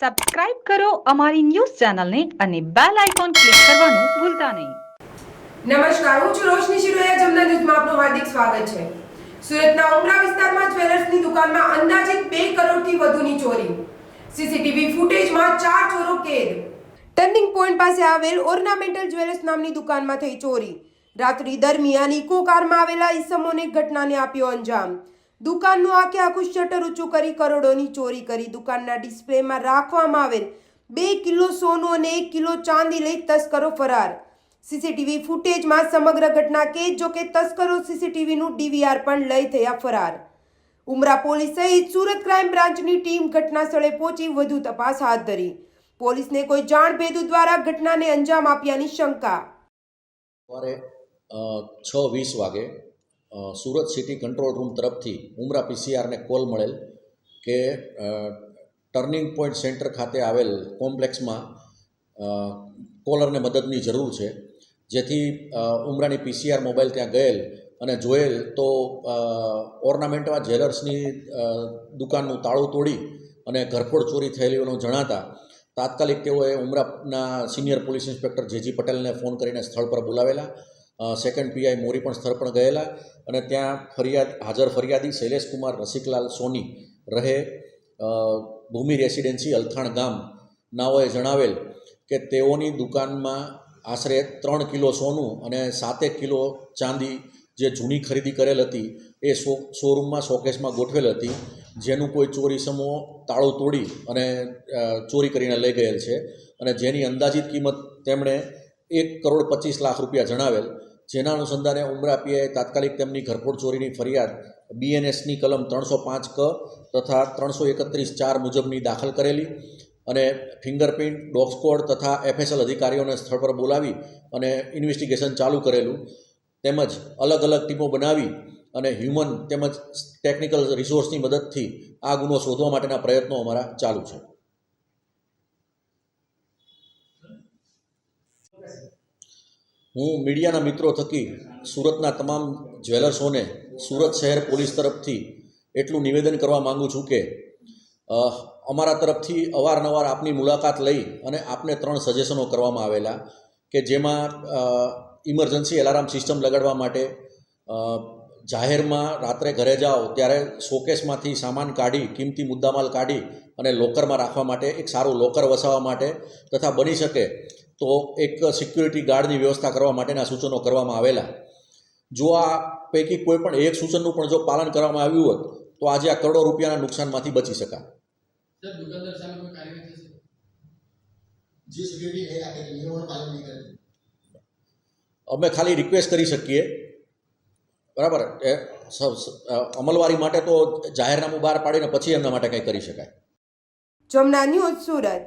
Subscribe કરો અમારી news ચેનલને અને બેલ આઇકોન ક્લિક કરવાનું ભૂલતા નહીં. નમસ્કાર, હું છું રોશની શિરોયા, જમના ન્યૂઝમાં આપનું હાર્દિક સ્વાગત છે. સુરતના ઉમરા વિસ્તારમાં જ્વેલર્સની દુકાનમાં અંદાજિત બે કરોડથી વધુની ચોરી. સીસીટીવી ફૂટેજમાં ચાર ચોરો કેદ. ટર્નિંગ પોઈન્ટ પાસે આવેલ ઓર્નામેન્ટલ જ્વેલર્સ નામની દુકાનમાં થઈ ચોરી. રાત્રિ દરમિયાન ઇકો કારમાં આવેલા ઈસમોને ઘટનાને આપ્યો અંજામ. દુકાનનું આખે આખું શટર ઊંચું કરી, કરોડોની ચોરી કરી. દુકાનના ડિસ્પ્લેમાં રાખવામાં આવેલ બે કિલો સોનું અને એક કિલો ચાંદી લઈ તસ્કરો ફરાર. સીસીટીવી ફૂટેજમાં સમગ્ર ઘટના કે જો કે તસ્કરો સીસીટીવીનું ડીવીઆર પણ લઈ થયા ફરાર. ઉમરા પોલીસ સહિત સુરત ક્રાઇમ બ્રાન્ચની ટીમ ઘટના સ્થળે પહોંચી વધુ તપાસ હાથ ધરી. પોલીસને કોઈ જાણ ભેદુ દ્વારા ઘટનાને અંજામ આપ્યાની શંકા. સવારે છ વીસ વાગે સુરત સિટી કંટ્રોલ રૂમ તરફથી ઉમરા પીસીઆરને કોલ મળેલ કે ટર્નિંગ પોઈન્ટ સેન્ટર ખાતે આવેલ કોમ્પ્લેક્સમાં કોલરને મદદની જરૂર છે. જેથી ઉમરાની પીસીઆર મોબાઈલ ત્યાં ગયેલ અને જોયેલ તો ઓર્નામેન્ટમાં જ્વેલર્સની દુકાનનું તાળું તોડી અને ઘરફોડ ચોરી થયેલી હોવાનું જણાતા, તાત્કાલિક તેઓએ ઉમરાના senior police inspector J G પટેલને ફોન કરીને સ્થળ પર બોલાવેલા સેકન્ડ પીઆઈ મોરી પણ સ્થળ પર ગયેલા અને ત્યાં ફરિયાદ, હાજર ફરિયાદી શૈલેષકુમાર રસિકલાલ સોની રહે. ભૂમિ રેસિડેન્સી અલથાણ ગામ. નાઓએ જણાવેલ કે તેઓની દુકાનમાં આશરે ત્રણ કિલો સોનું અને સાતેક કિલો ચાંદી જે જૂની ખરીદી કરેલ હતી એ શો, શોરૂમમાં, શોકેસમાં ગોઠવેલ હતી, જેનું કોઈ ચોરી સમૂહ તાળું તોડી અને ચોરી કરીને લઈ ગયેલ છે. અને જેની અંદાજિત કિંમત તેમણે એક કરોડ પચીસ લાખ રૂપિયા જણાવેલ. જેના અનુસંધાને ઉમરાપીએ તાત્કાલિક તેમની ઘરફોડ ચોરીની ફરિયાદ બીએનએસની કલમ ત્રણસો પાંચ ક તથા ત્રણસો એકત્રીસ ચાર મુજબની દાખલ કરેલી અને ફિંગરપ્રિન્ટ, ડોગ સ્કોડ તથા એફએસએલ અધિકારીઓને સ્થળ પર બોલાવી અને ઇન્વેસ્ટિગેશન ચાલુ કરેલું. તેમજ અલગ અલગ ટીમો બનાવી અને હ્યુમન તેમજ ટેકનિકલ રિસોર્સની મદદથી આ ગુનો શોધવા માટેના પ્રયત્નો અમારા ચાલુ છે. હું મીડિયાના મિત્રો થકી સુરતના તમામ જ્વેલર્સોને સુરત શહેર પોલીસ તરફથી એટલું નિવેદન કરવા માગું છું કે અમારા તરફથી અવારનવાર આપની મુલાકાત લઈ અને આપને ત્રણ સજેશનો કરવામાં આવેલા કે જેમાં ઇમરજન્સી એલાર્મ સિસ્ટમ લગાડવા માટે જાહેરમાં રાત્રે ઘરે જાઓ ત્યારે શોકેસમાંથી સામાન કાઢી, કિંમતી મુદ્દામાલ કાઢી અને લોકરમાં રાખવા માટે એક સારું લોકર વસાવવા માટે તથા બની શકે તો એક સિક્યુરિટી ગાર્ડની વ્યવસ્થા કરવા માટેના સૂચનો કરવામાં આવેલા. જો આ પૈકી કોઈ પણ એક સૂચનનું પણ જો પાલન કરવામાં આવ્યું હોત તો આજે આ કરોડો રૂપિયાના નુકસાનમાંથી બચી શકા સર દુકાનદાર સામે કોઈ કાર્યવાહી થશે? જે સિક્યુરિટી એ રાખે છે નિયમોનું પાલન નહીં કરે અમે ખાલી રિક્વેસ્ટ કરી શકીએ. બરાબર? એ અમલવારી માટે તો જાહેરનામું બહાર પાડીને પછી એમના માટે કંઈ કરી શકાય. જમના ન્યૂઝ સુરત.